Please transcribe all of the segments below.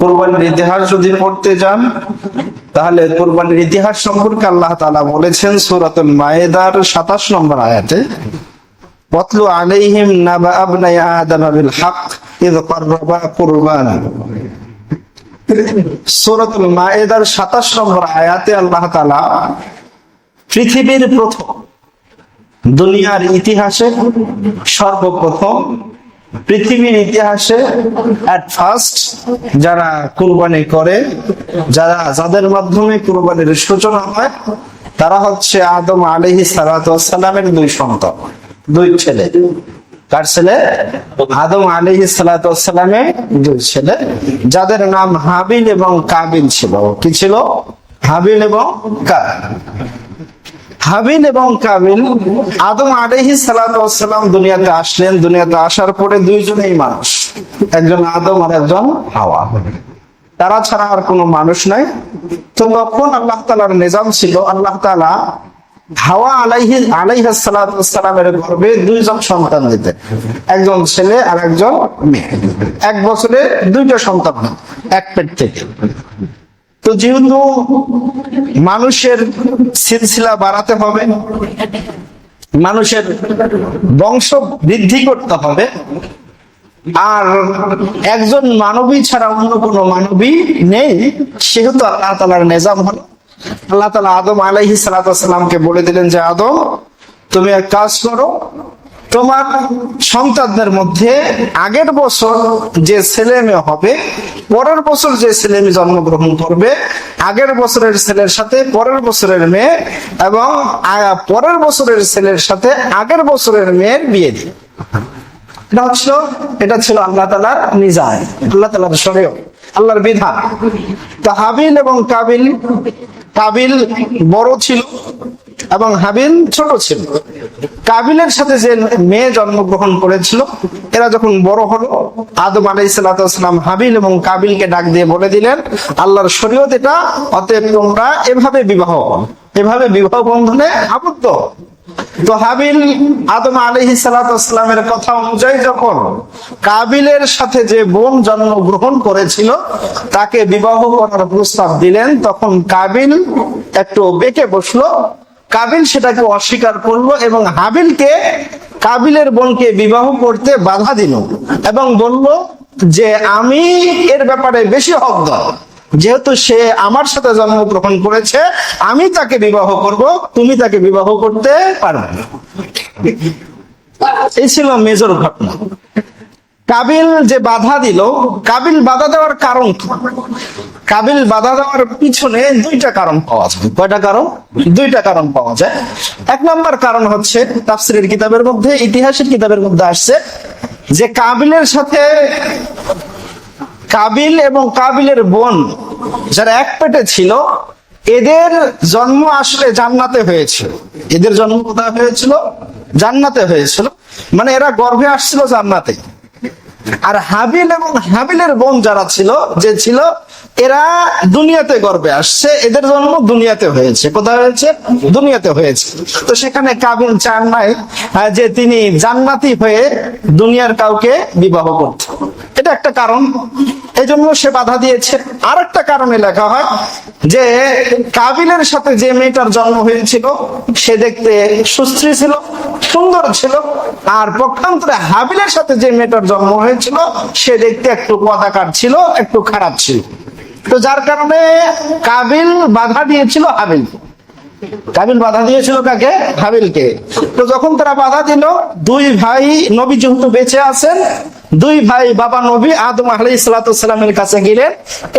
কোরবানির ইতিহাস যদি পড়তে যান, তাহলে কোরবানির ইতিহাস সম্পর্কে আল্লাহ তাআলা বলেছেন সূরাতুল মায়েদার 27 নম্বর আয়াতে, ওয়াতলু আলাইহিম নাবা আবনাই আদম বিল হক ইয কাররাবা কুরবানা। সূরাতুল মায়েদার 27 নম্বর আয়াতে আল্লাহ তাআলা পৃথিবীর প্রথম, দুনিয়ার ইতিহাসে সর্বপ্রথম পৃথিবীর ইতিহাসে অ্যাট ফার্স্ট যারা কুরবানি করে, যারা, যাদের মাধ্যমে কুরবানির সূচনা হয়, তারা হচ্ছে আদম আলাইহিস সালামের দুই সন্তান, দুই ছেলে। কার ছেলে? আদম আলাইহিস সালামের দুই ছেলে, যাদের নাম হাবিল এবং কাবিল ছিল। কি ছিল? হাবিল এবং কাবিল হাবিল এবং কাবিল আদম আলাইহি সালাম দুনিয়াতে আসলেন। দুনিয়াতে আসার পরে দুইজনেই মানুষ। একজন আদম আর একজন হাওয়া। তারা ছাড়া আর কোনো মানুষ নাই। তো তখন আল্লাহ তালার নিজাম ছিল, আল্লাহ তালা হাওয়া আলাইহি আলাইহি সালামের গর্ভে দুইজন সন্তান দিতেন। একজন ছেলে আর একজন মেয়ে। এক বছরে দুইটা সন্তান এক পেট থেকে। তো যেহেতু মানুষের সিলসিলা বাড়াতে হবে, মানুষের বংশ বৃদ্ধি করতে হবে, আর একজন মানবী ছাড়া অন্য কোনো মানবী নেই, সেহেতু আল্লাহ তালার নেজাম হলো। আল্লাহ তালা আদম আলাইহি সালাতামকে বলে দিলেন যে, আদম, তুমি এক কাজ করো, তোমার সন্তানদের মধ্যে আগের বছর যে ছেলে মেয়ে হবে পরের বছর যে ছেলে জন্মগ্রহণ করবে, আগের বছরের ছেলের সাথে পরের বছরের মেয়ে এবং পরের বছরের ছেলের সাথে আগের বছরের মেয়ের বিয়ে দিবে এটা হচ্ছিল, এটা ছিল আল্লাহ তালার নিজায় আল্লাহ তালার শরীয় আল্লাহর বিধান। তা হাবিল এবং কাবিল কাবিল বড় ছিল এবং হাবিল ছোট ছিল। কাবিলের সাথে যে মেয়ে জন্মগ্রহণ করেছিল, এরা যখন বড় হলো, আদম আলাইসালাম হাবিল এবং কাবিলকে ডাক দিয়ে বলে দিলেন, আল্লাহর শরীয়ত এটা, অতএব তোমরা এভাবে বিবাহ এভাবে বিবাহ বন্ধনে আবদ্ধ। তো হাবিল আদম আলহি সালাতামের কথা অনুযায়ী যখন কাবিলের সাথে যে বোন জন্মগ্রহণ করেছিল, তাকে বিবাহ করার প্রস্তাব দিলেন, তখন কাবিল একটু বেঁকে বসল কাবিল সেটাকে অস্বীকার করল এবং হাবিলকে কাবিলের বোনকে বিবাহ করতে বাধা দিল এবং বলল যে আমি এর ব্যাপারে বেশি হকদার যেহেতু সে আমার সাথে জন্মগ্রহণ করেছে, আমি তাকে বিবাহ করব, তুমি তাকে বিবাহ করতে পারবে। এই ছিল মেজর ঘটনা কাবিল যে বাধা দিল, কাবিল বাধা দেওয়ার কারণ কাবিল বাধা দেওয়ার পিছনে দুইটা কারণ পাওয়া যায়। কয়টা কারণ? দুইটা কারণ পাওয়া যায়। এক নম্বর কারণ হচ্ছে, তাফসিরের কিতাবের মধ্যে, ইতিহাসের কিতাবের মধ্যে আসছে যে কাবিলের সাথে কাবিল এবং কাবিলের বোন যারা এক পেটে ছিল, এদের জন্ম আসলে জান্নাতে হয়েছিল। এদের জন্ম কোথায় হয়েছিল? জান্নাতে হয়েছিল। মানে এরা গর্ভে আসছিল জান্নাতে আর হাবিল এবং হাবিলের বোন যারা ছিল, যে ছিল, এরা দুনিয়াতে গর্বে আসছে। এদের জন্ম দুনিয়াতে হয়েছে। কোথায় হয়েছে? দুনিয়াতে হয়েছে। তো সেখানে কাবিল চান নাই যে তিনি জান্নাতি হয়ে দুনিয়ার কাউকে বিবাহ করতে। এটা একটা কারণ। এই জন্য সে বাধা দিয়েছে। আর একটা কারণে লেখা হয় যে, কাবিলের সাথে যে মেয়েটার জন্ম হয়েছিল, সে দেখতে সুশ্রী ছিল, সুন্দর ছিল, আর পক্ষান্তরে হাবিলের সাথে যে মেয়েটার জন্ম হয়েছিল, সে দেখতে একটু পদাকার ছিল, একটু খারাপ ছিল। তো যার কারণে কাবিল বাধা দিয়েছিল হাবিল। কাবিল বাধা দিয়েছিল কাকে? হাবিলকে। তো যখন তারা বাধা দিল, দুই ভাই নবী যেহেতু বেঁচে আছেন দুই ভাই বাবা নবী আদম আলাই সালাতামের কাছে গেলেন।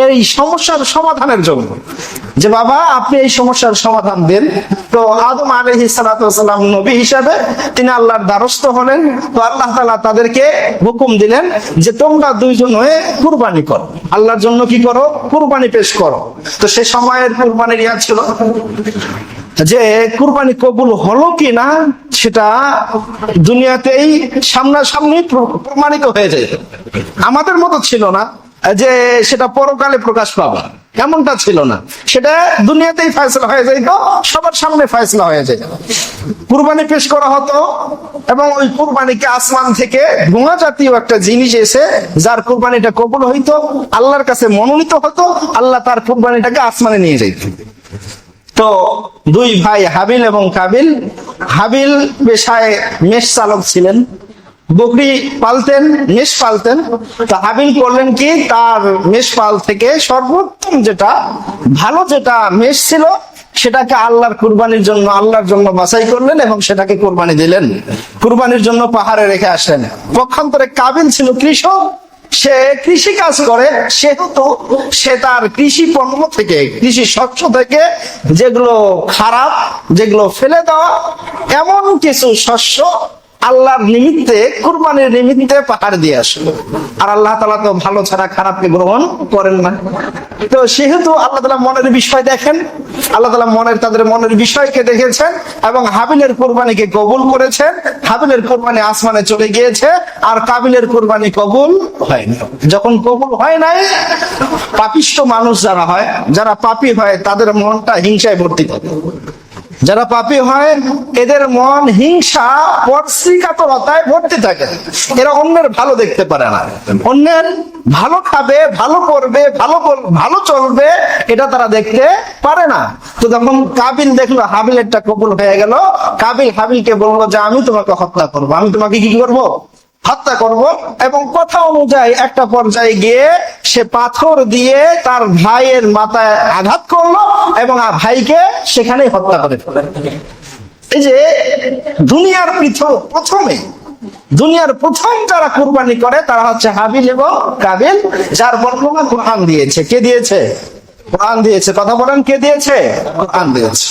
এই সমস্যার সমাধানের জন্য। যে বাবা, আপনি এই সমস্যার সমাধান দেন। তো আদম আলহি সালাতাম নবী হিসাবে তিনি আল্লাহর দ্বারস্থ হলেন। তো আল্লাহ তালা তাদেরকে হুকুম দিলেন যে তোমরা দুইজন হয়ে কুরবানি করো। আল্লাহর জন্য কি করো? কুরবানি পেশ করো। তো সে সময়ের কুরবানির ইয়া ছিল। যে কুরবানি কবুল হলো কি না সেটা দুনিয়াতেই সামনাসামনি প্র- প্রমাণিত হয়ে যায়। আমাদের মতো ছিল না যে সেটা পরকালে প্রকাশ পাবে। এমনটা ছিল না। সেটা দুনিয়াতেই ফয়সলা হয়ে যেত সবার সামনে ফয়সলা হয়ে যেত কুরবানি পেশ করা হতো এবং ওই কুরবানিকে আসমান থেকে ধোঁয়া জাতীয় একটা জিনিস এসে যার কুরবানিটা কবুল হইতো, আল্লাহর কাছে মনোনীত হতো, আল্লাহ তার কুরবানিটাকে আসমানে নিয়ে যেত তো দুই ভাই হাবিল এবং কাবিল। হাবিল পেশায় মেষ চালক ছিলেন। বকরি পালতেন মেষ পালতেন। তো হাবিল করলেন কি? তার মেষ পাল থেকে সর্বোত্তম যেটা, ভালো যেটা মেষ ছিল, সেটাকে আল্লাহর কুরবানির জন্য, আল্লাহর জন্য বাছাই করলেন এবং সেটাকে কুরবানি দিলেন। কুরবানির জন্য পাহাড়ে রেখে আসলেন। পক্ষান্তরে কাবিল ছিল কৃষক সে কৃষি কাজ করে, সেহেতু সে তার কৃষি পণ্য থেকে, কৃষি শস্য থেকে যেগুলো খারাপ, যেগুলো ফেলে দেওয়া, এমন কিছু শস্য আল্লাহর নিমিত্তে, কুরবানির নিমিত্তে পাহাড় দিয়ে আসলো। আর আল্লাহ তালা তো ভালো ছাড়া খারাপকে গ্রহণ করেন না। তো সেহেতু আল্লাহ তালা মনের বিষয় দেখেন। আল্লাহ তালা মনের, তাদের মনের বিষয়কে দেখেছেন এবং হাবিলের কোরবানিকে কবুল করেছেন হাবিলের কোরবানি আসমানে চলে গিয়েছে আর কাবিলের কোরবানি কবুল হয়নি। যখন কবুল হয় নাই, পাপিষ্ট মানুষ যারা হয়, যারা পাপী হয়, তাদের মনটা হিংসায় ভর্তি থাকে। যারা পাপী হয়, এদের মন হিংসা পরশ্রীকাতরতায় ভর্তি থাকে। এরা অন্যের ভালো দেখতে পারে না। অন্যের ভালো খাবে, ভালো করবে, ভালো ভালো চলবে, এটা তারা দেখতে পারে না। তো যখন কাবিল দেখল হাবিল একটা কবুল হয়ে গেল, কাবিল হাবিলকে বলল যে, আমি তোমাকে হত্যা করব। আমি তোমাকে কি করব? হত্যা করব এবং কথা অনুযায়ী একটা পর্যায়ে গিয়ে সে পাথর দিয়ে তার ভাইয়ের মাথায় আঘাত করল এবং ভাইকে সেখানেই হত্যা করে ফেলে এই যে দুনিয়ার পৃথক প্রথমে, দুনিয়ার প্রথম যারা কুরবানি করে তারা হচ্ছে হাবিল এবং কাবিল, যার বর্ণনা কোরআন দিয়েছে। কে দিয়েছে? কোরআন দিয়েছে। কথা বলেন, কে দিয়েছে? কোরআন দিয়েছে।